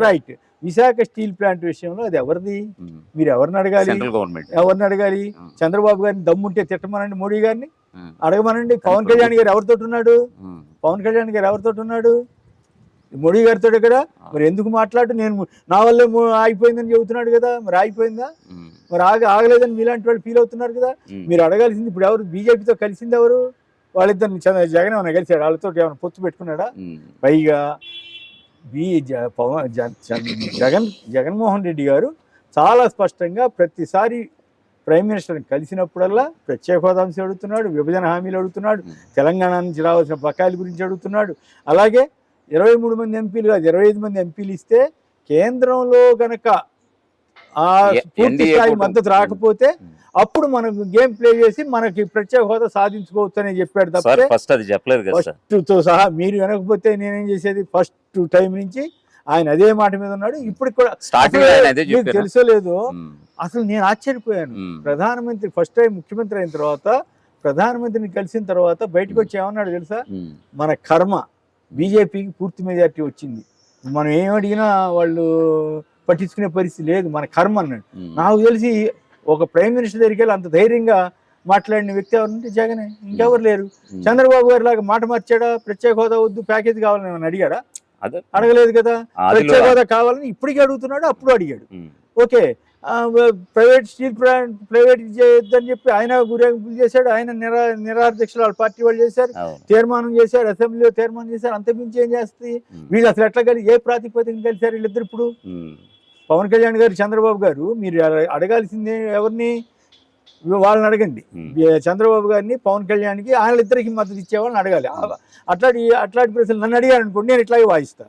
Right. Visakha steel plant విషయంలో అది ఎవరిది. మీరు ఎవరిని అడగాలి? ఎవరిని అడగాలి. చంద్రబాబు గారిని దమ్ముంటే తిట్టమనండి మోడీ గారిని. అడగమనండి. పవన్ కళ్యాణ్ గారు ఎవరితో ఉన్నాడు. పవన్ కళ్యాణ్ గారు ఎవరితో ఉన్నాడు? మోడీ గారితో ఇక్కడ? మరి ఎందుకు మాట్లాడు? నేను నా వల్లే ఆగిపోయిందని చెబుతున్నాడు కదా. మరి ఆగిపోయిందా. మరి ఆగి ఆగలేదని మీలాంటి వాళ్ళు ఫీల్ అవుతున్నారు కదా. మీరు అడగాల్సింది ఇప్పుడు ఎవరు? బీజేపీతో కలిసింది ఎవరు? వాళ్ళిద్దరిని చంద్ర- జగన్ ఏమైనా కలిసాడు వాళ్ళతో ఏమైనా పొత్తు పెట్టుకున్నాడా. పైగా బీ జ- పవన్ జగన్ జగన్మోహన్ రెడ్డి గారు చాలా స్పష్టంగా ప్రతిసారి ప్రైమ్ మినిస్టర్ని కలిసినప్పుడల్లా ప్రత్యేక హోదా అంశం అడుగుతున్నాడు విభజన హామీలు అడుగుతున్నాడు. తెలంగాణ నుంచి రావాల్సిన బకాయిల గురించి అడుగుతున్నాడు అలాగే ఇరవై మూడు మంది ఎంపీలు కాదు ఇరవై ఐదు మంది ఎంపీలు ఇస్తే కేంద్రంలో గనక ఆ పూర్తి స్థాయి. మద్దతు రాకపోతే. అప్పుడు మనం గేమ్ ప్లే చేసి మనకి ప్రత్యేక హోదా సాధించుకోవచ్చు అని చెప్పాడు సార్ తప్పితే ఫస్ట్ అది చెప్పలేదు సహా మీరు వినకపోతే నేనేం చేసేది? ఫస్ట్ టైం నుంచి ఆయన అదే మాట మీద ఉన్నాడు. ఇప్పుడు కూడా మీకు తెలుసో లేదో ఉమ్. అసలు నేను ఆశ్చర్యపోయాను. ప్రధానమంత్రి ఫస్ట్ టైం ముఖ్యమంత్రి అయిన తర్వాత ప్రధానమంత్రిని కలిసిన తర్వాత బయటకు వచ్చి ఏమన్నాడు తెలుసా. మన కర్మ బీజేపీకి పూర్తి మెజార్టీ వచ్చింది. మనం ఏం అడిగినా వాళ్ళు పట్టించుకునే పరిస్థితి లేదు. మన కర్మ అన్నాడు. నాకు తెలిసి ఒక ప్రైమ్ మినిస్టర్ దగ్గరికి వెళ్ళి అంత ధైర్యంగా మాట్లాడిన వ్యక్తి ఎవరంటే జగనే. ఇంకెవరు లేరు. చంద్రబాబు గారి లాగా మాట మార్చాడా? ప్రత్యేక హోదా వద్దు ప్యాకేజ్ కావాలని ఏమన్నా అడిగాడా? అడగలేదు కదా. ప్రత్యేక హోదా కావాలని ఇప్పటికీ అడుగుతున్నాడు అప్పుడు అడిగాడు. Okay private steel plant private చేయొద్దని చెప్పి ఆయన గురేంపులు చేశాడు. ఆయన నిరా నిరాధ్యక్షులు వాళ్ళ పార్టీ వాళ్ళు చేశారు. తీర్మానం చేశారు అసెంబ్లీలో తీర్మానం చేశారు. అంతకుమించి ఏం చేస్తుంది. వీళ్ళు అసలు ఎట్లా కలిసి ఏ ప్రాతిపదికన కలిశారు వీళ్ళిద్దరు ఇప్పుడు. పవన్ కళ్యాణ్ గారు చంద్రబాబు గారు మీరు అడ- అడగాల్సింది ఎవరిని? వాళ్ళని అడగండి. చంద్రబాబు గారిని పవన్ కళ్యాణ్కి వాళ్ళిద్దరికి మద్దతు ఇచ్చే వాళ్ళని అడగాలి అట్లాంటి అట్లాంటి ప్రశ్నలు నన్ను అడిగారు అనుకోండి నేను ఇట్లాగే వాయిస్తా.